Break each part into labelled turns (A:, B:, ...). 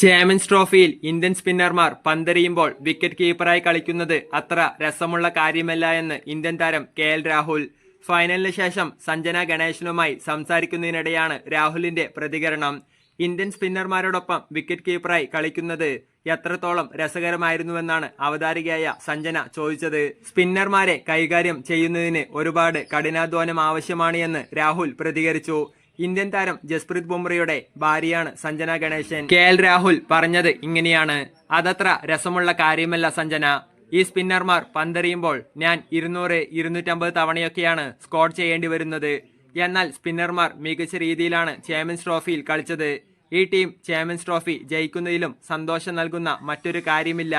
A: Champions ട്രോഫിയിൽ Indian സ്പിന്നർമാർ പന്തെറിയുമ്പോൾ wicket കീപ്പറായി കളിക്കുന്നത് അത്ര രസമുള്ള കാര്യമല്ല എന്ന് ഇന്ത്യൻ താരം കെ എൽ രാഹുൽ. ഫൈനലിന് ശേഷം സഞ്ജന ഗണേശനുമായി സംസാരിക്കുന്നതിനിടെയാണ് രാഹുലിന്റെ പ്രതികരണം. ഇന്ത്യൻ സ്പിന്നർമാരോടൊപ്പം വിക്കറ്റ് കീപ്പറായി കളിക്കുന്നത് എത്രത്തോളം രസകരമായിരുന്നുവെന്നാണ് അവതാരികയായ സഞ്ജന ചോദിച്ചത്. സ്പിന്നർമാരെ കൈകാര്യം ചെയ്യുന്നതിന് ഒരുപാട് കഠിനാധ്വാനം ആവശ്യമാണ് എന്ന് രാഹുൽ പ്രതികരിച്ചു. ഇന്ത്യൻ താരം ജസ്പ്രീത് ബുംറയുടെ ഭാര്യയാണ് സഞ്ജന ഗണേശൻ. കെ എൽ രാഹുൽ പറഞ്ഞത് ഇങ്ങനെയാണ്. അതത്ര രസമുള്ള കാര്യമല്ല സഞ്ജന. ഈ സ്പിന്നർമാർ പന്തെറിയുമ്പോൾ ഞാൻ ഇരുന്നൂറ് ഇരുന്നൂറ്റമ്പത് തവണയൊക്കെയാണ് സ്കോർ ചെയ്യേണ്ടി വരുന്നത്. എന്നാൽ സ്പിന്നർമാർ മികച്ച രീതിയിലാണ് ചാമ്പ്യൻസ് ട്രോഫിയിൽ കളിച്ചത്. ഈ ടീം ചാമ്പ്യൻസ് ട്രോഫി ജയിക്കുന്നതിലും സന്തോഷം നൽകുന്ന മറ്റൊരു കാര്യമില്ല.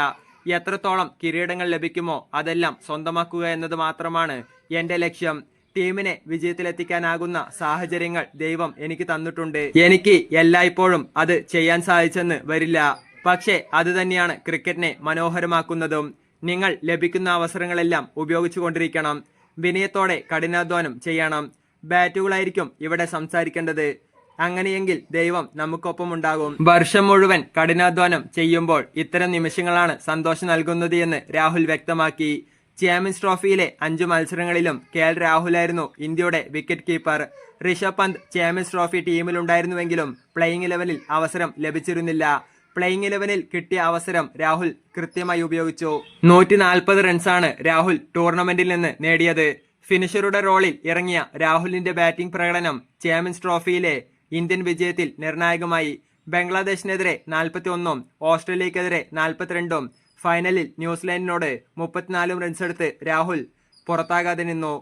A: എത്രത്തോളം കിരീടങ്ങൾ ലഭിക്കുമോ അതെല്ലാം സ്വന്തമാക്കുക എന്നത് മാത്രമാണ് എന്റെ ലക്ഷ്യം. ടീമിനെ വിജയത്തിലെത്തിക്കാനാകുന്ന സാഹചര്യങ്ങൾ ദൈവം എനിക്ക് തന്നിട്ടുണ്ട്. എനിക്ക് എല്ലായ്പ്പോഴും അത് ചെയ്യാൻ സാധിച്ചെന്ന് വരില്ല. പക്ഷേ അത് തന്നെയാണ് ക്രിക്കറ്റിനെ മനോഹരമാക്കുന്നതും. നിങ്ങൾ ലഭിക്കുന്ന അവസരങ്ങളെല്ലാം ഉപയോഗിച്ചു കൊണ്ടിരിക്കണം. വിനയത്തോടെ കഠിനാധ്വാനം ചെയ്യണം. ബാറ്റുകളായിരിക്കും ഇവിടെ സംസാരിക്കേണ്ടത്. അങ്ങനെയെങ്കിൽ ദൈവം നമുക്കൊപ്പം ഉണ്ടാകും. വർഷം മുഴുവൻ കഠിനാധ്വാനം ചെയ്യുമ്പോൾ ഇത്തരം നിമിഷങ്ങളാണ് സന്തോഷം നൽകുന്നത് എന്ന് രാഹുൽ വ്യക്തമാക്കി. ചാമ്പ്യൻസ് ട്രോഫിയിലെ അഞ്ചു മത്സരങ്ങളിലും കെ എൽ രാഹുലായിരുന്നു ഇന്ത്യയുടെ wicket keeper Rishabh Pant champions trophy ടീമിലുണ്ടായിരുന്നുവെങ്കിലും playing ഇലവനിൽ അവസരം ലഭിച്ചിരുന്നില്ല. പ്ലേയിങ് ഇലവനിൽ കിട്ടിയ അവസരം രാഹുൽ കൃത്യമായി ഉപയോഗിച്ചു. നൂറ്റി നാൽപ്പത് റൺസാണ് രാഹുൽ ടൂർണമെന്റിൽ നിന്ന് നേടിയത്. ഫിനിഷറുടെ റോളിൽ ഇറങ്ങിയ രാഹുലിന്റെ ബാറ്റിംഗ് പ്രകടനം ചാമ്പ്യൻസ് ട്രോഫിയിലെ ഇന്ത്യൻ വിജയത്തിൽ നിർണായകമായി. ബംഗ്ലാദേശിനെതിരെ നാൽപ്പത്തി ഒന്നും ഓസ്ട്രേലിയക്കെതിരെ നാൽപ്പത്തിരണ്ടും ഫൈനലിൽ ന്യൂസിലാൻഡിനോട് മുപ്പത്തിനാലും റൺസെടുത്ത് രാഹുൽ പുറത്താകാതെ നിന്നു.